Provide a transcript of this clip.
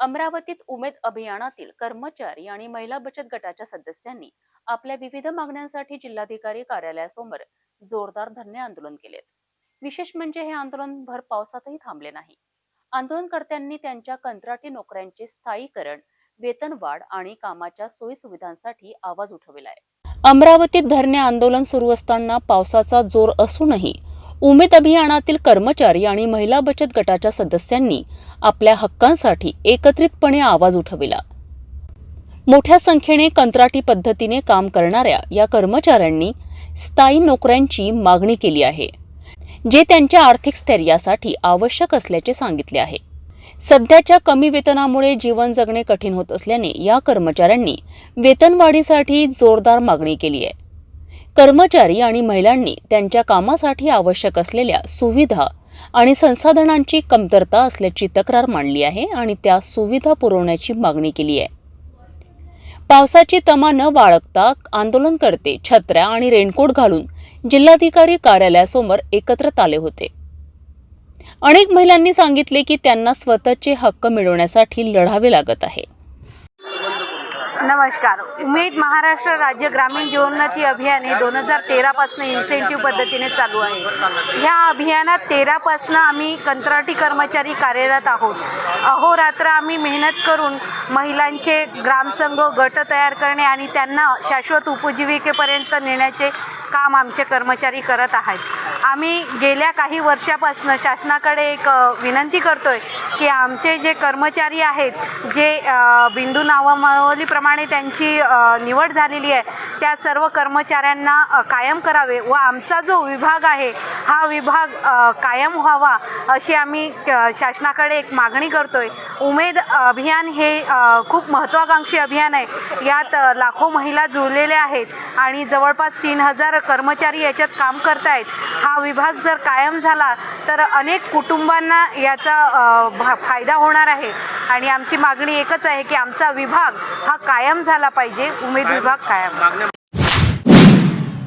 अमरावतीत उमेद अभियानातील कर्मचारी आणि महिला बचत गटाच्या सदस्यांनी आपल्या विविध मागण्यांसाठी जिल्हाधिकारी कार्यालयासमोर जोरदार धरणे आंदोलन केले विशेष म्हणजे हे आंदोलन भर पावसातही थांबले नाही. आंदोलनकर्त्यांनी त्यांच्या कंत्राटी नोकऱ्यांचे स्थायीकरण वेतनवाढ आणि कामाच्या सोयी सुविधांसाठी आवाज उठविलाय. अमरावतीत धरणे आंदोलन सुरू असताना पावसाचा जोर असूनही उमेद अभियानातील कर्मचारी आणि महिला बचत गटाच्या सदस्यांनी आपल्या हक्कांसाठी एकत्रितपणे आवाज उठविला. मोठ्या संख्येने कंत्राटी पद्धतीने काम करणाऱ्या या कर्मचाऱ्यांनी स्थायी नोकऱ्यांची मागणी केली आहे जे त्यांच्या आर्थिक स्थैर्यासाठी आवश्यक असल्याचे सांगितले आहे. सध्याच्या कमी वेतनामुळे जीवन जगणे कठीण होत असल्याने या कर्मचाऱ्यांनी वेतनवाढीसाठी जोरदार मागणी केली आहे. कर्मचारी आणि महिलांनी त्यांच्या कामासाठी आवश्यक असलेल्या सुविधा आणि संसाधनांची कमतरता असल्याची तक्रार मांडली आहे आणि त्या सुविधा पुरवण्याची मागणी केली आहे. पावसाची तमा न बाळगता आंदोलनकर्ते छत्र्या आणि रेनकोट घालून जिल्हाधिकारी कार्यालयासमोर एकत्रित आले होते. अनेक महिलांनी सांगितले की त्यांना स्वतःचे हक्क मिळवण्यासाठी लढावे लागत आहे. नमस्कार. उमेद महाराष्ट्र राज्य ग्रामीण जीवोन्नती अभियान हे दोन हजार तेरापासून इन्सेंटिव्ह पद्धतीने चालू आहे. ह्या अभियानात तेरापासून आम्ही कंत्राटी कर्मचारी कार्यरत आहोत. अहोरात्र आम्ही मेहनत करून महिलांचे ग्रामसंघ गट तयार करणे आणि त्यांना शाश्वत उपजीविकेपर्यंत नेण्याचे काम आमचे कर्मचारी करत आहेत. आम्ही गेल्या काही वर्षापासून शासनाकडे एक विनंती विनंती करतोय की आमचे जे कर्मचारी आहेत जे बिंदू नावावलीप्रमाणे त्यांची निवड झालेली आहे त्या सर्व कर्मचाऱ्यांना कायम करावे व आमचा जो विभाग आहे हा विभाग कायम व्हावा अशी आम्ही शासनाकडे एक मागणी करतोय. उमेद अभियान हे खूप महत्त्वाकांक्षी अभियान आहे. यात लाखो महिला जुळलेल्या आहेत आणि जवळपास तीन हजार कर्मचारी याच्यात काम करतायत हा विभाग जर कायम झाला तर अनेक कुटुंबांना याचा फायदा होणार आहे. आणि आमची मागणी एकच आहे की आमचा विभाग हा कायम झाला पाहिजे उमेद विभाग कायम.